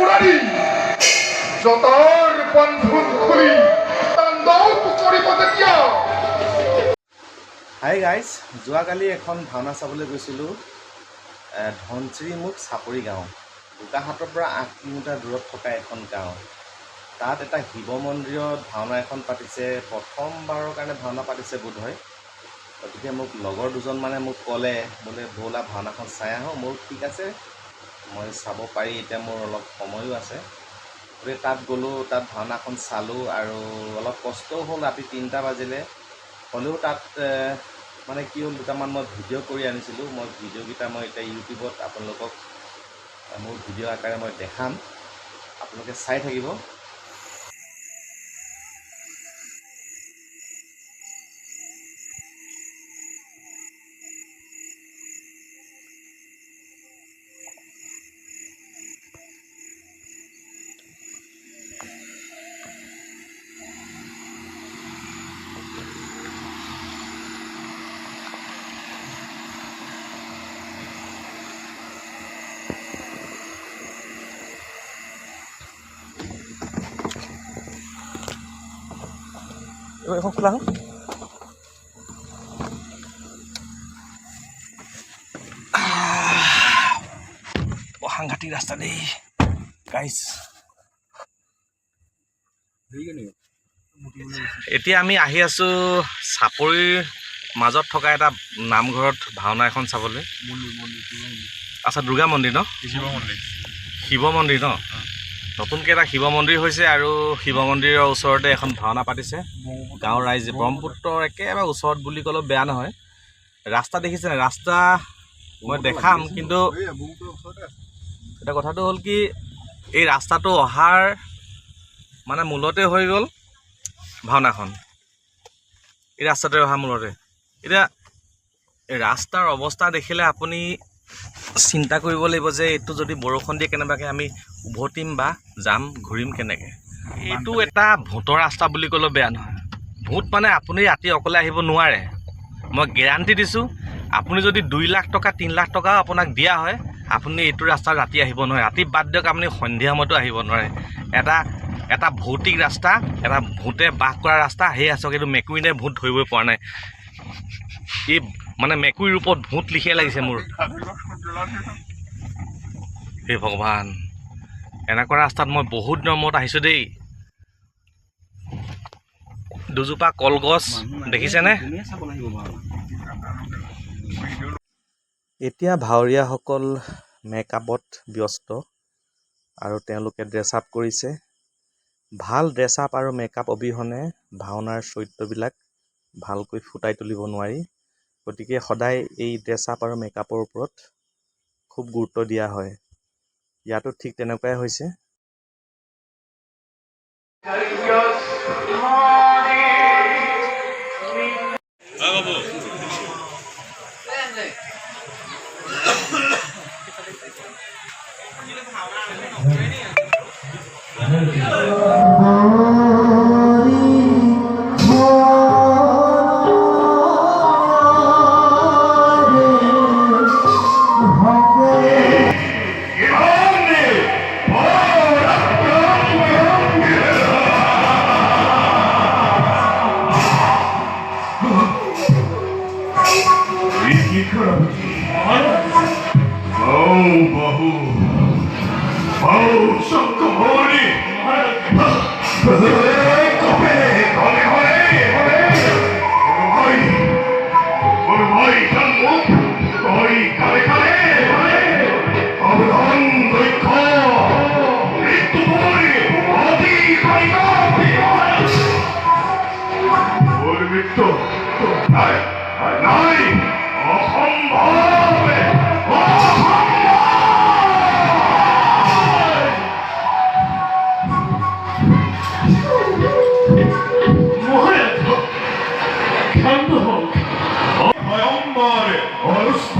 পুরাৰী যতৰ বন্ধন খুলি hi guys যোৱাকালি এখন ভাওনা চাবলৈ গৈছিলোঁ এ, চাপৰি গাঁও। বোকাহাটৰ পৰা আঠ কিলোমিটাৰ দূৰত থকা এখন গাঁও। তাত এটা শিৱ মন্দিৰত ভাওনা এখন পাতিছে প্ৰথমবাৰৰ কাৰণে ভাওনা পাতিছে বোধহয়। গতিকে মোক লগৰ দুজনমানে মোক ক'লে বোলে ব'লা ভাওনাখন চাই আহোঁ মোৰ ঠিক আছে। মই চাব পাৰি এতিয়া মোৰ অলপ সময়ো আছে। গতিকে তাত গ'লোঁ তাত ভাওনাখন চালোঁ আৰু অলপ কষ্টও হ'ল ৰাতি তিনিটা বাজিলে। হ'লেও তাত মানে কি হ'ল দুটামান মই ভিডিঅ' কৰি আনিছিলোঁ। মই ভিডিঅ'কেইটা মই এতিয়া ইউটিউবত আপোনালোকক মোৰ ভিডিঅ' আকাৰে মই দেখাম। আপোনালোকে চাই থাকিব। এখন খোলা হ'ল সাংঘাতিক ৰাস্তা দেই গাইজ এতিয়া আমি আহি আছোঁ চাপৰিৰ মাজত থকা এটা নামঘৰত ভাওনা এখন চাবলৈ। আচ্ছা দুৰ্গা মন্দিৰ ন? শিৱ মন্দিৰ। ন? নতুনকৈ এটা শিৱ মন্দিৰ হৈছে আৰু শিৱ মন্দিৰৰ ওচৰতে এখন ভাওনা পাতিছে। গাঁৱৰ ৰাইজে ব্ৰহ্মপুত্ৰৰ একেবাৰে ওচৰত বুলি ক'লেও বেয়া নহয়। ৰাস্তা দেখিছে নাই ৰাস্তা মই দেখাম, কিন্তু এতিয়া কথাটো হ'ল কি, এই ৰাস্তাটো অহাৰ মানে মূলতে হৈ গ'ল ভাওনাখন। এই ৰাস্তাটোৱে অহা মূলতে। এতিয়া ৰাস্তাৰ অৱস্থা দেখিলে আপুনি চিন্তা কৰিব লাগিব যে এইটো যদি বৰষুণ দিয়ে কেনেবাকৈ আমি উভতিম বা যাম ঘূৰিম কেনেকৈ? এইটো এটা ভূতৰ ৰাস্তা বুলি ক'লেও বেয়া নহয়। ভূত মানে আপুনি ৰাতি অকলে আহিব নোৱাৰে। মই গেৰাণ্টি দিছোঁ আপুনি যদি দুই লাখ টকা তিনি লাখ টকাও আপোনাক দিয়া হয় আপুনি এইটো ৰাস্তাত ৰাতি আহিব নোৱাৰে। ৰাতি বাদ দিয়ক আপুনি সন্ধিয়া সময়তো আহিব নোৱাৰে। এটা এটা ভৌতিক ৰাস্তা এটা ভূতে বাস কৰা ৰাস্তা সেই আচক এইটো মেকুৰীনে ভূত ধৰিবই পৰা নাই। এই মানে মেকুৰীৰ ৰূপত ভূত লিখিয়ে লাগিছে মোৰ। হে ভগৱান। এনেকুৱা ৰাস্তাত মই বহুত দিনৰ মূৰত আহিছোঁ দেই। দুজোপা কলগছ দেখিছেনে? এতিয়া ভাৱৰীয়াসকল মেকআপত ব্যস্ত আৰু তেওঁলোকে ড্ৰেছ আপ কৰিছে। ভাল ড্ৰেছ আপ আৰু মেকআপ অবিহনে ভাওনাৰ চৰিত্ৰবিলাক ভালকৈ ফুটাই তুলিব নোৱাৰি। গতিকে সদায় এই ড্ৰেছ আপ আৰু মেকআপৰ ওপৰত খুব গুৰুত্ব দিয়া হয়। ইয়াতো ঠিক তেনেকুৱাই হৈছে। Oh, Bahu. Oh, Shakahori. নাই নাই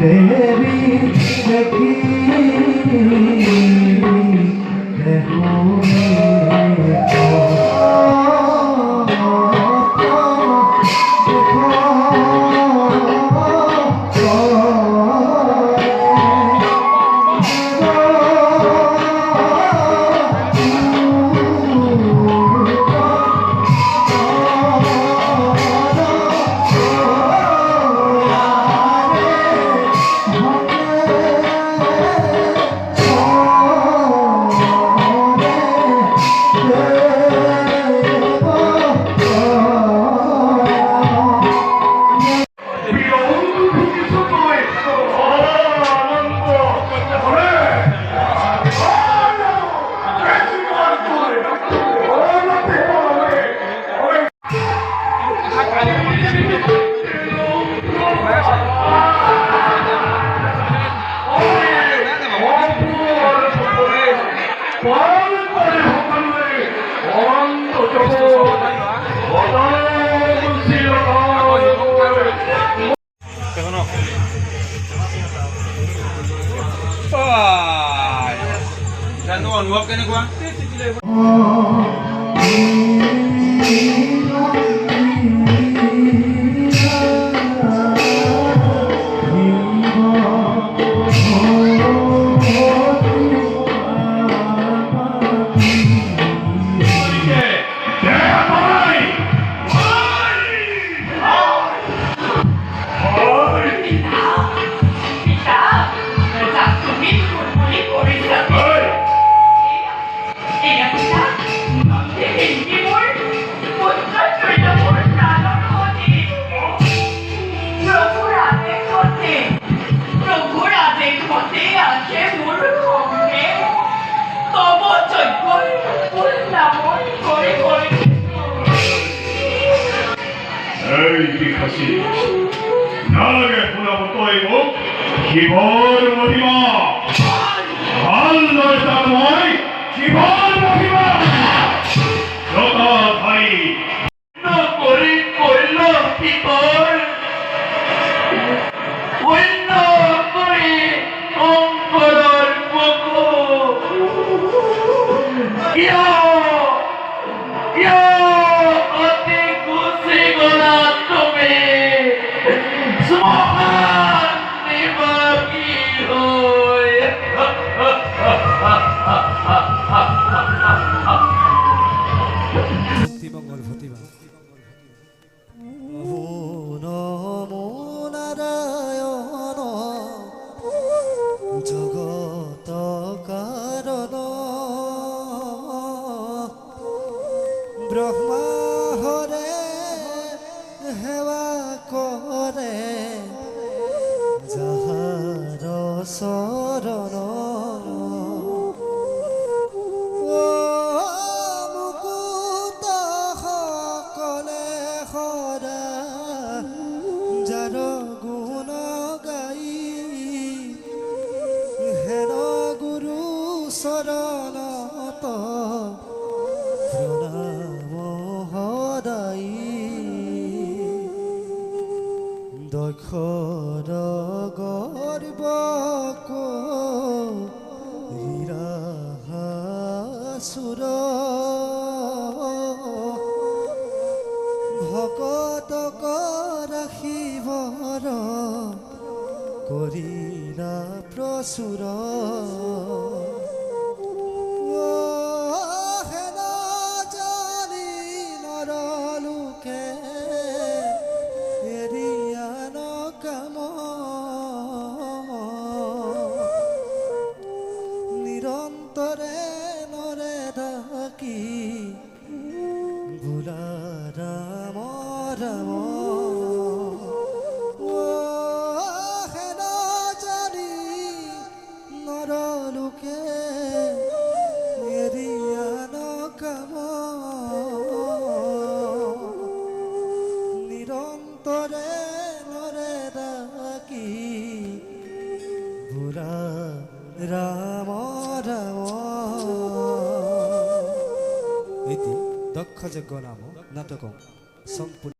নিৰ্মাণ কৰি উলিওৱা অনুভৱ কেনেকুৱা এই বিকাশী নালাগে শুনাব তই মোক শিৱৰ মহিমা মই শিৱৰ মহিমা Yeah! の ৰাখিবৰ করি না হেন गोलाम हो न तो कम संपूर्ण